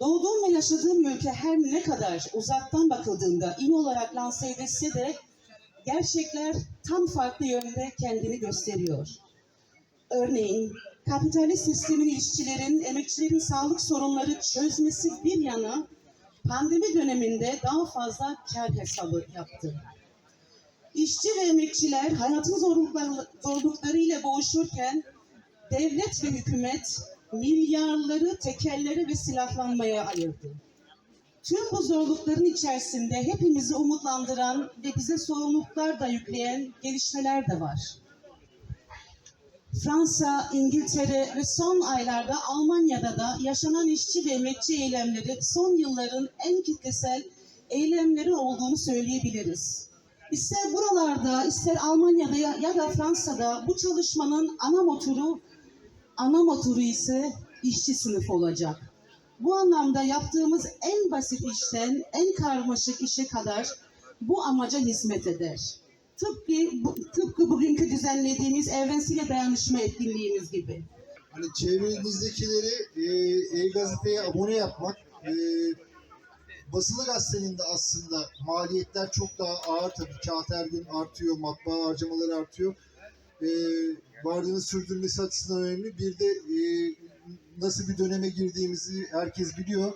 Doğduğum ve yaşadığım ülke her ne kadar uzaktan bakıldığında il olarak lanse edilse de gerçekler tam farklı yönde kendini gösteriyor. Örneğin kapitalist sistemin işçilerin, emekçilerin sağlık sorunları çözmesi bir yana pandemi döneminde daha fazla kar hesabı yaptı. İşçi ve emekçiler hayatın zorlukları, zorluklarıyla boğuşurken devlet ve hükümet milyarları tekerlere ve silahlanmaya ayırdı. Tüm bu zorlukların içerisinde hepimizi umutlandıran ve bize sorumluluklar da yükleyen gelişmeler de var. Fransa, İngiltere ve son aylarda Almanya'da da yaşanan işçi ve emekçi eylemleri son yılların en kitlesel eylemleri olduğunu söyleyebiliriz. İster buralarda, ister Almanya'da ya, da Fransa'da bu çalışmanın ana motoru, ana motoru ise işçi sınıf olacak. Bu anlamda yaptığımız en basit işten en karmaşık işe kadar bu amaca hizmet eder. Tıpkı, bu, tıpkı bugünkü düzenlediğimiz evrensel dayanışma etkinliğimiz gibi. Hani çevrenizdekileri e, e-gazeteye abone yapmak, e, basılı gazetenin de aslında maliyetler çok daha ağır tabii. Kağıt her gün artıyor, matbaa harcamaları artıyor. E, varlığını sürdürmesi açısından önemli. Bir de e, nasıl bir döneme girdiğimizi herkes biliyor.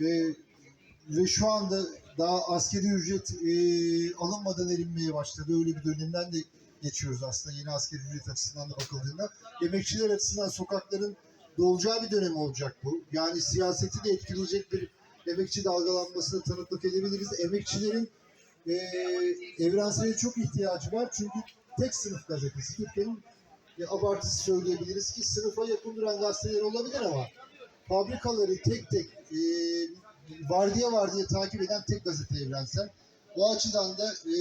E, ve şu anda daha askeri ücret e, alınmadan erinmeye başladı. Öyle bir dönemden de geçiyoruz aslında yeni askeri ücret açısından da bakıldığında. Emekçiler açısından sokakların dolacağı bir dönem olacak bu. Yani siyaseti de etkileyecek bir emekçi dalgalanmasına tanıklık edebiliriz. Emekçilerin e, evrensele çok ihtiyacı var. Çünkü tek sınıf gazetesi. Türkiye'nin e, abartısı söyleyebiliriz ki sınıfa yakın duran gazeteler olabilir ama fabrikaları tek tek e, vardiya vardiya takip eden tek gazete evrensel. O açıdan da e,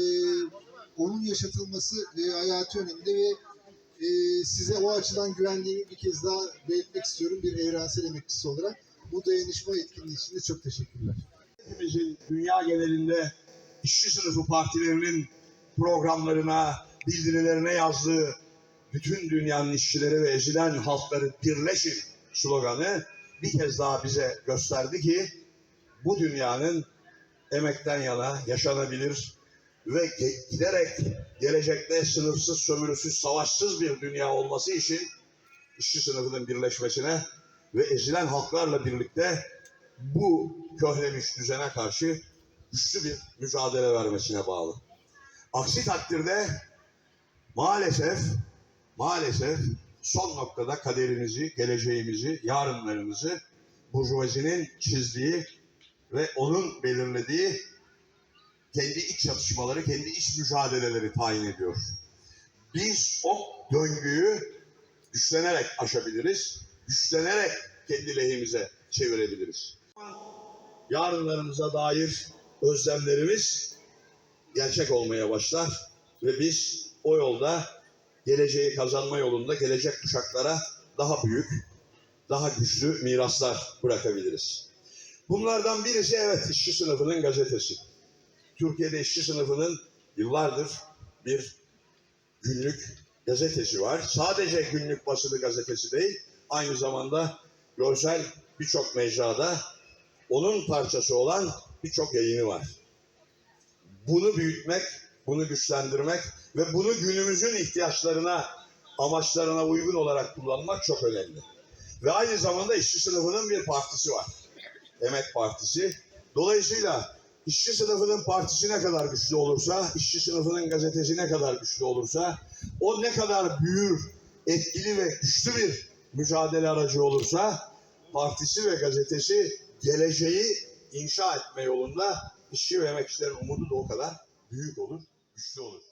onun yaşatılması e, hayati önemli ve e, size o açıdan güvendiğimi bir kez daha belirtmek istiyorum bir evrensel emekçisi olarak. Bu dayanışma etkinliği için de çok teşekkürler. hepimizin dünya genelinde işçi sınıfı partilerinin programlarına, bildirilerine yazdığı bütün dünyanın işçileri ve ezilen halkları birleşin sloganı bir kez daha bize gösterdi ki bu dünyanın emekten yana yaşanabilir ve giderek gelecekte sınırsız, sömürüsüz, savaşsız bir dünya olması için işçi sınıfının birleşmesine ve ezilen halklarla birlikte bu köhlemiş düzene karşı güçlü bir mücadele vermesine bağlı. Aksi takdirde maalesef maalesef son noktada kaderimizi, geleceğimizi, yarınlarımızı burjuvazinin çizdiği ve onun belirlediği kendi iç çatışmaları, kendi iç mücadeleleri tayin ediyor. Biz o döngüyü güçlenerek aşabiliriz, güçlenerek kendi lehimize çevirebiliriz. Yarınlarımıza dair özlemlerimiz gerçek olmaya başlar ve biz o yolda geleceği kazanma yolunda gelecek kuşaklara daha büyük, daha güçlü miraslar bırakabiliriz. Bunlardan birisi evet işçi sınıfının gazetesi. Türkiye'de işçi sınıfının yıllardır bir günlük gazetesi var. Sadece günlük basılı gazetesi değil, aynı zamanda görsel birçok mecrada onun parçası olan birçok yayını var. Bunu büyütmek, bunu güçlendirmek ve bunu günümüzün ihtiyaçlarına, amaçlarına uygun olarak kullanmak çok önemli. Ve aynı zamanda işçi sınıfının bir partisi var. Emek Partisi. Dolayısıyla işçi sınıfının partisi ne kadar güçlü olursa, işçi sınıfının gazetesi ne kadar güçlü olursa, o ne kadar büyür, etkili ve güçlü bir mücadele aracı olursa, partisi ve gazetesi geleceği inşa etme yolunda işçi ve emekçilerin umudu da o kadar büyük olur, güçlü olur.